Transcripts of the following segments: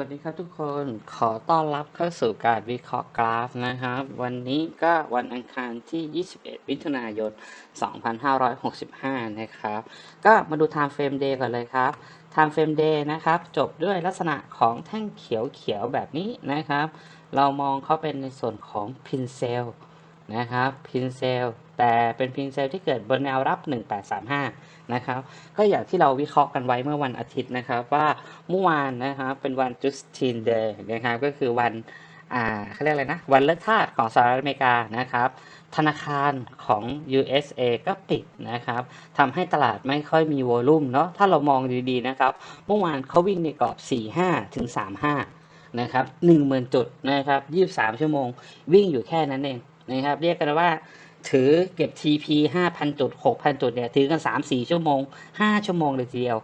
วัสดีครับทุกคนขอต้อนรับเข้าสู่การวิเคราะห์กราฟนะครับ วันนี้ก็วันอังคารที่ 21 มิถุนายน 2565 นะครับ ก็มาดู Time Frame Day ก่อนเลยครับ Time Frame Day นะครับ จบด้วยลักษณะของแท่งเขียวๆแบบนี้นะครับ เรามองเขาเป็นในส่วนของ Pin Cell นะครับ Pin Cell แต่เป็นพินเซลที่เกิดบนแนวรับ 1835 นะครับ ก็อย่างที่เราวิเคราะห์กันไว้เมื่อวันอาทิตย์นะครับ ว่าเมื่อวานนะครับเป็นวัน Justin Day นะครับก็คือวันอ่าเขาเรียกอะไรนะ วันเลือกทาสของสหรัฐอเมริกานะครับ ธนาคารของ USA ก็ปิดนะครับทำให้ตลาดไม่ค่อยมีวอลุ่มเนาะถ้าเรามองดีๆนะครับ เมื่อวานเขาวิ่งในกรอบ 45ถึง35นะครับ10,000 จุดนะครับ 23 ชั่วโมง วิ่งอยู่แค่นั้นเอง นะครับ เรียกกันว่า ถือเก็บ TP 5,000 จุด 6,000 จุดเนี่ยถือกัน 3-4 ชั่วโมง 5 ชั่วโมงเลยทีเดียว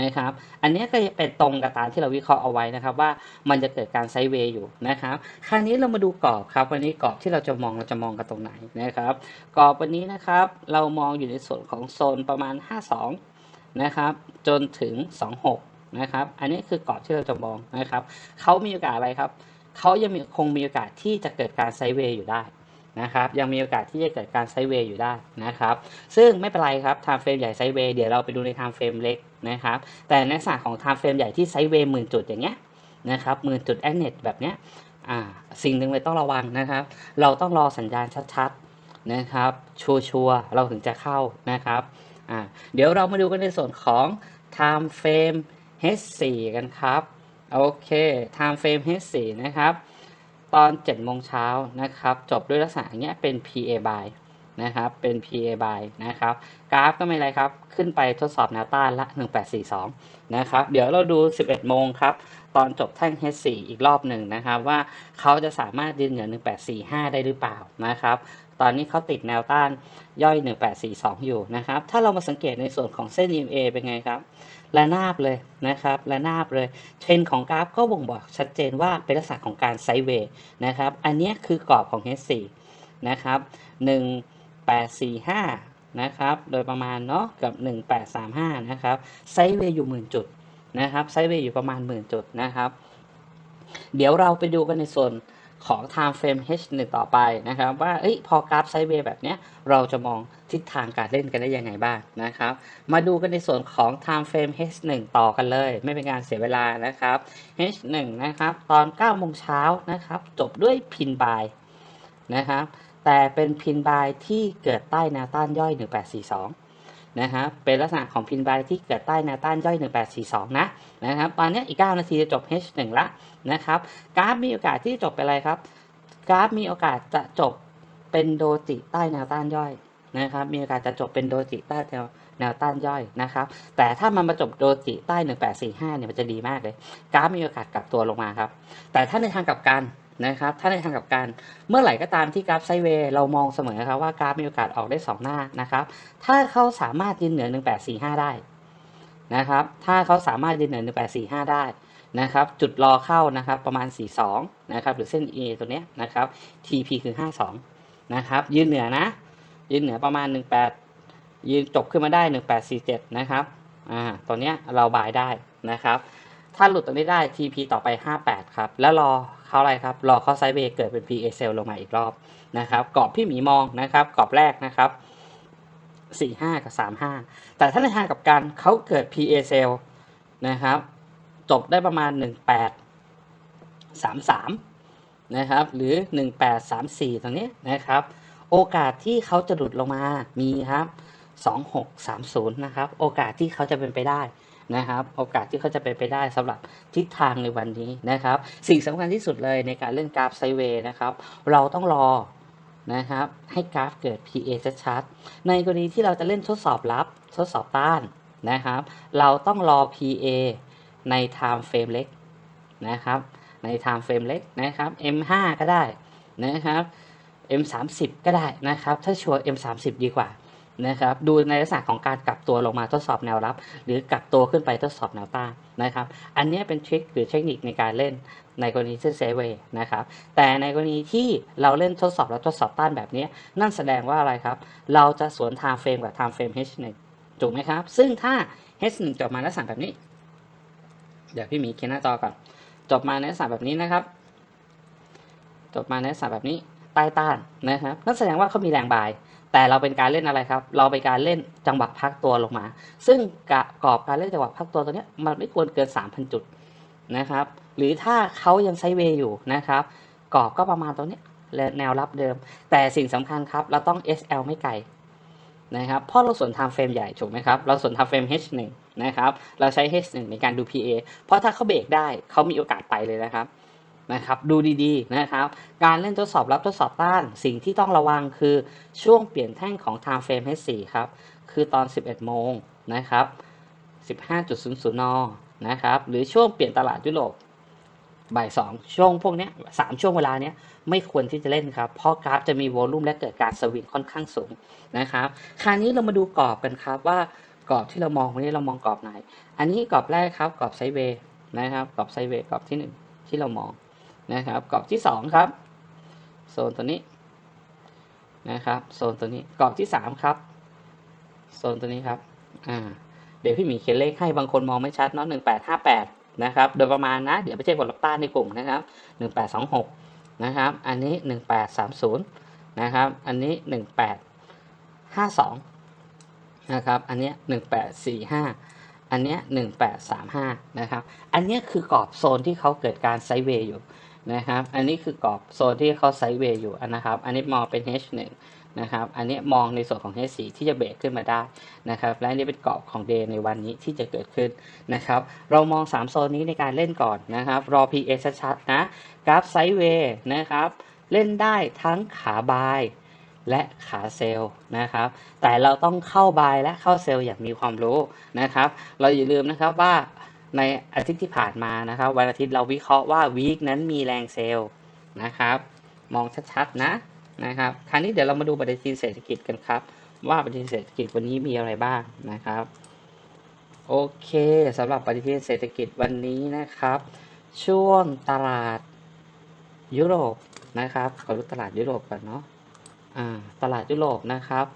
นะครับ อันนี้ก็จะเป็นตรงกับตามที่เราวิเคราะห์เอาไว้นะครับ ว่ามันจะเกิดการไซด์เวย์อยู่นะครับ คราวนี้เรามาดูกรอบครับ วันนี้กรอบที่เราจะมองเราจะมองกันตรงไหนนะครับ กรอบวันนี้นะครับ เรามองอยู่ในส่วนของโซนประมาณ 52 นะครับ จนถึง 26 นะครับ อันนี้คือกรอบที่เราจะมองนะครับ เขามีโอกาสอะไรครับ เขายังคงมีโอกาสที่จะเกิดการไซด์เวย์อยู่ได้ นะครับยังมีโอกาสที่จะเกิดการไซเวย์อยู่ได้นะครับซึ่งไม่เป็นไรครับไทม์เฟรมใหญ่ไซเวย์เดี๋ยวเราไปดูในไทม์เฟรมเล็กนะครับแต่ในลักษณะของไทม์เฟรมใหญ่ที่ไซเวย์หมื่นจุดอย่างเงี้ยนะครับหมื่นจุดแอคเน็ตแบบเนี้ยอ่าสิ่งหนึ่งเลยต้องระวังนะครับ เราต้องรอสัญญาณชัดๆนะครับ ชัวร์ๆเราถึงจะเข้านะครับอ่าเดี๋ยวเรามาดูกันในส่วนของ time frame H4 กันครับ โอเค time frame H4 นะครับ ตอน7โมงเช้านะครับ จบด้วยลักษณะอย่างเงี้ยเป็น PA by นะครับ เป็น PA by นะครับ กราฟก็ไม่ไรครับ ขึ้นไปทดสอบแนวต้านละ 1842 นะครับ เดี๋ยวเราดู 11 โมงครับ ตอนจบแท่ง H4 อีกรอบหนึ่งนะครับ ว่าเขาจะสามารถยืนเหนือ 1845 ได้หรือเปล่านะครับ ตอนนี้เขาติดแนวต้านย่อย 1842 อยู่นะครับ ถ้าเรามาสังเกตในส่วนของเส้น EMA เป็นไงครับ ระนาบเลยนะครับ ระนาบเลย เทรนของกราฟก็บ่งบอกชัดเจนว่าเป็นลักษณะของการไซเวย์นะครับ อันนี้คือกรอบของ H4 นะครับ 1845 นะครับ โดยประมาณเนาะกับ 1835 นะครับ ไซเวย์อยู่หมื่นจุดนะครับ ไซเวย์อยู่ประมาณหมื่นจุดนะครับ เดี๋ยวเราไปดูกันในส่วน ของ time frame H1 ต่อไปนะครับ ว่าอพอกราฟไซด์เวย์แบบนี้เราจะมองทิศทางการเล่นกันได้ยังไงบ้างนะครับ มาดูกันในส่วนของ time frame H1 ต่อกันเลย ไม่เป็นการเสียเวลานะครับ H1 นะครับ ตอน9โมงเช้านะครับ จบด้วยพินบายนะครับ แต่เป็นพินบายที่เกิดใต้แนวต้านย่อย 1842 นะครับเป็นลักษณะของพินบายที่เกิดใต้แนวต้านย่อย 1842 นะนะครับตอนนี้อีก 9 นาทีจะจบ H1 ละนะครับกราฟมีโอกาสที่จะจบเป็นอะไรครับ กราฟมีโอกาสจะจบเป็นโดจิใต้แนวต้านย่อยนะครับมีโอกาสจะจบเป็นโดจิใต้แนวแนวต้านย่อยนะครับแต่ถ้ามันมาจบโดจิใต้ 1845 เนี่ยมันจะดีมากเลยกราฟมีโอกาสกลับตัวลงมาครับแต่ถ้าในทางกลับกัน นะครับ ถ้าในทางกับกันเมื่อไหร่ก็ตามที่กราฟไซเวย์เรามองเสมอครับว่ากราฟมีโอกาสออกได้ 2 หน้านะครับ ถ้าเขาสามารถยืนเหนือ 1845 ได้นะครับ ถ้าเขาสามารถยืนเหนือ 1845 ได้นะครับ จุดรอเข้านะครับประมาณ 42 นะครับ หรือเส้น E ตัวเนี้ยนะครับ TP คือ 52 นะครับ ยืนเหนือนะ ยืนเหนือประมาณ 18 ยืนจบขึ้นมาได้ 1847 นะครับ อ่า ตัวเนี้ยเราบายได้นะครับ ถ้าหลุดตรงนี้ได้ TP ต่อไป 58 ครับ แล้วรอเขาอะไรครับ รอเขาไซด์เวย์เกิดเป็น PA cell ลงมาอีกรอบนะครับกรอบพี่หมีมองนะครับกรอบแรกนะครับ 45 กับ 35 แต่ถ้าในทางกับกันเขาเกิด PA cell นะครับ จบได้ประมาณ 18 33 นะครับ หรือ 1834 ตรงนี้นะครับ โอกาสที่เขาจะหลุดลงมามีครับ 2630 นะครับ โอกาสที่เขาจะเป็นไปได้ นะครับ โอกาสที่เขาจะเป็นไปได้สำหรับทิศทางในวันนี้นะครับ สิ่งสำคัญที่สุดเลยในการเล่นกราฟไซเวย์นะครับ เราต้องรอนะครับให้กราฟเกิด PA ชัดๆในกรณีที่เราจะเล่นทดสอบรับทดสอบต้านนะครับ เราต้องรอ PA ใน time frame เล็กนะครับ ใน time frame เล็กนะครับ M5 ก็ได้นะครับ M30 ก็ได้นะครับ ถ้าชัวร์ M30 ดีกว่า นะครับดูในลักษณะของการกลับตัวลงมาทดสอบแนวรับ หรือกลับตัวขึ้นไปทดสอบแนวต้านนะครับ อันนี้เป็นทริคหรือเทคนิคในการเล่นในกรณีเส้นเซเวย์นะครับ แต่ในกรณีที่เราเล่นทดสอบและทดสอบต้านแบบนี้ นั่นแสดงว่าอะไรครับ เราจะสวน time frame กับ time frame H1 ถูกไหมครับ ซึ่งถ้า H1 จบมาลักษณะแบบนี้ เดี๋ยวพี่หมีเขียนหน้าจอก่อน จบมาในลักษณะแบบนี้นะครับ จบมาในลักษณะแบบนี้ใต้ต้านนะครับ นั่นแสดงว่าเขามีแรงบาย แต่เราเป็นการเล่นอะไรครับ เราเป็นการเล่นจังหวะพักตัวลงมา ซึ่งกะกรอบการเล่นจังหวะพักตัวตัวนี้มันไม่ควรเกิน 3,000 จุดนะครับ หรือถ้าเขายังไซด์เวย์อยู่นะครับ กรอบก็ประมาณตัวนี้และแนวรับเดิม แต่สิ่งสำคัญครับ เราต้อง SL ไม่ไกลนะครับเพราะเราสวน time frame ใหญ่ถูกไหมครับ เราสวน time frame H1 นะครับ เราใช้ H1 ในการดู PA เพราะถ้าเขาเบรกได้เขามีโอกาสไปเลยนะครับ นะครับดูดีๆนะครับการเล่นทดสอบรับทดสอบต้าน สิ่งที่ต้องระวังคือช่วงเปลี่ยนแท่งของ time frame H4 ครับคือตอน 11 โมงนะครับ15.00นนะครับหรือช่วงเปลี่ยนตลาดยุโรปบ่ายสองช่วงพวกนี้สามช่วงเวลาเนี้ยไม่ควรที่จะเล่นครับ เพราะกราฟจะมีวอลุ่มและเกิดการสวิงค่อนข้างสูงนะครับคราวนี้เรามาดูกรอบกันครับว่ากรอบที่เรามองวันนี้เรามองกรอบไหน อันนี้กรอบแรกครับกรอบไซเวย์นะครับกรอบไซเวย์กรอบที่หนึ่งที่เรามอง นะครับกรอบที่สองครับโซนตัวนี้นะครับโซนตัวนี้กรอบที่สามครับโซนตัวนี้ครับอ่าเดี๋ยวพี่หมีเขียนเลขให้บางคนมองไม่ชัดเนาะหนึ่งแปดห้าแปดนะครับโดยประมาณนะเดี๋ยวไปเช็คผลลัพธ์ต้านในกลุ่มนะครับหนึ่งแปดสองหกนะครับอันนี้หนึ่งแปดสามศูนย์นะครับอันนี้หนึ่งแปดห้าสองนะครับอันเนี้ยหนึ่งแปดสี่ห้าอันเนี้ยหนึ่งแปดสามห้านะครับอันเนี้ยคือกรอบโซนที่เขาเกิดการไซด์เวย์อยู่ นะครับ อันนี้คือกรอบโซนที่เขาไซด์เวย์อยู่นะครับ อันนี้มองเป็น H1 นะครับ อันนี้มองในส่วนของ H4 ที่จะเบรกขึ้นมาได้นะครับ และนนี้เป็นกรอบของ Day ในวันนี้ที่จะเกิดขึ้นนะครับ เรามอง 3 โซนนี้ในการเล่นก่อนนะครับ รอ PA ชัดๆนะ กราฟไซด์เวย์นะครับ เล่นได้ทั้งขาบายและขาเซลล์นะครับ แต่เราต้องเข้าบายและเข้าเซลล์อย่างมีความรู้นะครับ เราอย่าลืมนะครับว่า ในอาทิตย์ที่ผ่านมานะครับ วันอาทิตย์เราวิเคราะห์ว่าวีคนั้นมีแรงเซลล์นะครับ มองชัดๆนะนะครับ คราวนี้เดี๋ยวเรามาดูปฏิทินเศรษฐกิจกันครับ ว่าปฏิทินเศรษฐกิจวันนี้มีอะไรบ้างนะครับ โอเคสำหรับปฏิทินเศรษฐกิจวันนี้นะครับ ช่วงตลาดยุโรปนะครับขอดูตลาดยุโรปก่อนเนาะตลาดยุโรปนะครับ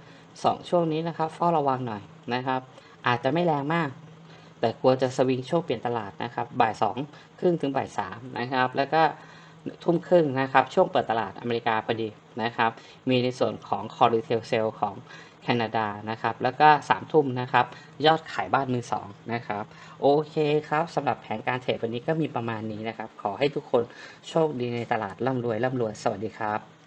สองช่วงนี้นะครับเฝ้าระวังหน่อยนะครับ อาจจะไม่แรงมาก แต่กลัวจะสวิงช่วงเปลี่ยนตลาดนะครับ บ่ายสองครึ่งถึงบ่ายสามนะครับ แล้วก็ทุ่มครึ่งนะครับ ช่วงเปิดตลาดอเมริกาพอดีนะครับ มีในส่วนของคอร์ e เทลเซลของแคนาดานะครับ แล้วก็สามทุ่มนะครับ ยอดขายบ้านมือสองนะครับ โอเคครับสำหรับแผนการเทรดวันนี้ก็มีประมาณนี้นะครับ ขอให้ทุกคนโชคดีในตลาดร่ำรวยร่ำรวย สวัสดีครับ